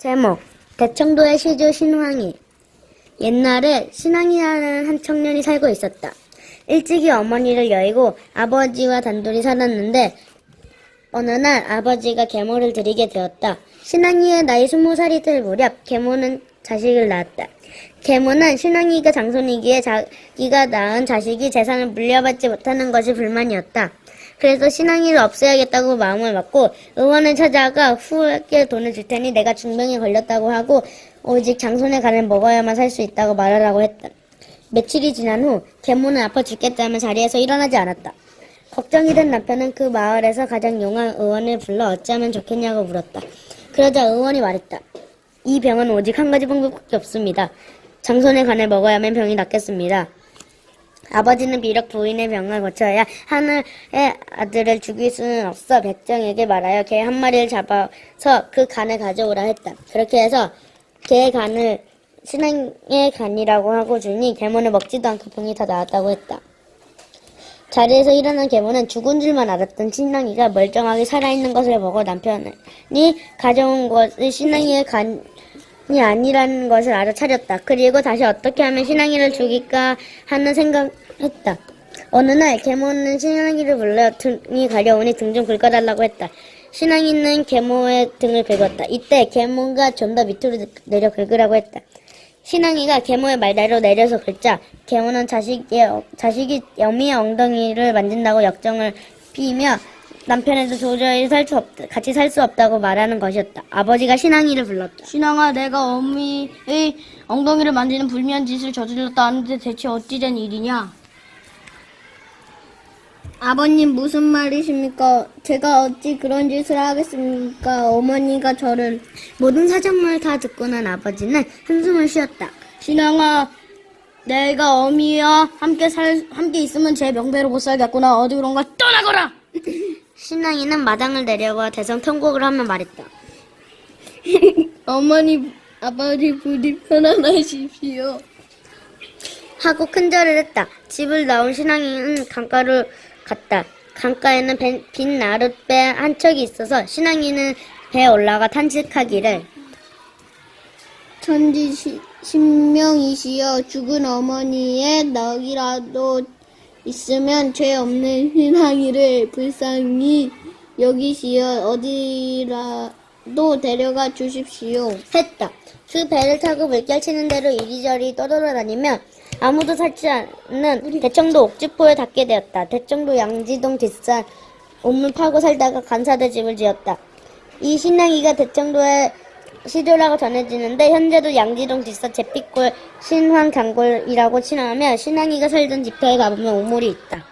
제목 대청도의 시주 신황이 옛날에 신황이라는 한 청년이 살고 있었다. 일찍이 어머니를 여의고 아버지와 단둘이 살았는데 어느 날 아버지가 계모를 드리게 되었다. 신앙이의 나이 스무 살이 될 무렵 계모는 자식을 낳았다. 계모는 신앙이가 장손이기에 자기가 낳은 자식이 재산을 물려받지 못하는 것이 불만이었다. 그래서 신앙이를 없애야겠다고 마음을 먹고 의원을 찾아가 후에게 돈을 줄 테니 내가 중병에 걸렸다고 하고 오직 장손의 간을 먹어야만 살 수 있다고 말하라고 했다. 며칠이 지난 후 계모는 아파 죽겠다며 자리에서 일어나지 않았다. 걱정이 된 남편은 그 마을에서 가장 용한 의원을 불러 어찌하면 좋겠냐고 물었다. 그러자 의원이 말했다. 이 병은 오직 한 가지 방법밖에 없습니다. 장손의 간을 먹어야만 병이 낫겠습니다. 아버지는 비록 부인의 병을 고쳐야 하늘의 아들을 죽일 수는 없어 백정에게 말하여 개 한 마리를 잡아서 그 간을 가져오라 했다. 그렇게 해서 개의 간을 신앙의 간이라고 하고 주니 계모는 먹지도 않고 병이 다 나았다고 했다. 자리에서 일어난 계모는 죽은 줄만 알았던 신랑이가 멀쩡하게 살아있는 것을 보고 남편이 가져온 것이 신랑이의 간 이 아니라는 것을 알아차렸다. 그리고 다시 어떻게 하면 신랑이를 죽일까 하는 생각했다. 어느 날 계모는 신랑이를 불러 등이 가려우니 등 좀 긁어달라고 했다. 신랑이는 계모의 등을 긁었다. 이때 계모가 좀 더 밑으로 내려 긁으라고 했다. 신앙이가 계모의 말대로 내려서 긁자 계모는 자식의, 자식이 여미의 엉덩이를 만진다고 역정을 피며 남편에도 도저히 살 수 없, 같이 살 수 없다고 말하는 것이었다. 아버지가 신앙이를 불렀다. 신앙아, 내가 어미의 엉덩이를 만지는 불미한 짓을 저질렀다 하는데 대체 어찌 된 일이냐? 아버님 무슨 말이십니까? 제가 어찌 그런 짓을 하겠습니까? 어머니가 저를 모든 사정을 다 듣고 난 아버지는 한숨을 쉬었다. 신앙아, 내가 어미와 함께 살, 함께 있으면 제 명배로 못 살겠구나. 어디 그런가 떠나거라! 신앙이는 마당을 내려와 대성 통곡을 하며 말했다. 어머니, 아버지 부디 편안하십시오. 하고 큰절을 했다. 집을 나온 신앙이는 강가로 갔다. 강가에는 배- 빈 나룻배 한 척이 있어서 신앙이는 배에 올라가 탄식하기를 천지 시- 신명이시여 죽은 어머니의 넋이라도 있으면 죄 없는 신앙이를 불쌍히 여기시어 어디라도 데려가 주십시오. 했다. 그 배를 타고 물결 치는 대로 이리저리 떠돌아다니며 아무도 살지 않는 대청도 옥지포에 닿게 되었다. 대청도 양지동 뒷산 우물 파고 살다가 간사대 집을 지었다. 이 신랑이가 대청도에 시조라고 전해지는데 현재도 양지동 뒷산 제빛골 신황 강골이라고 칭하며 신랑이가 살던 집터에 가보면 우물이 있다.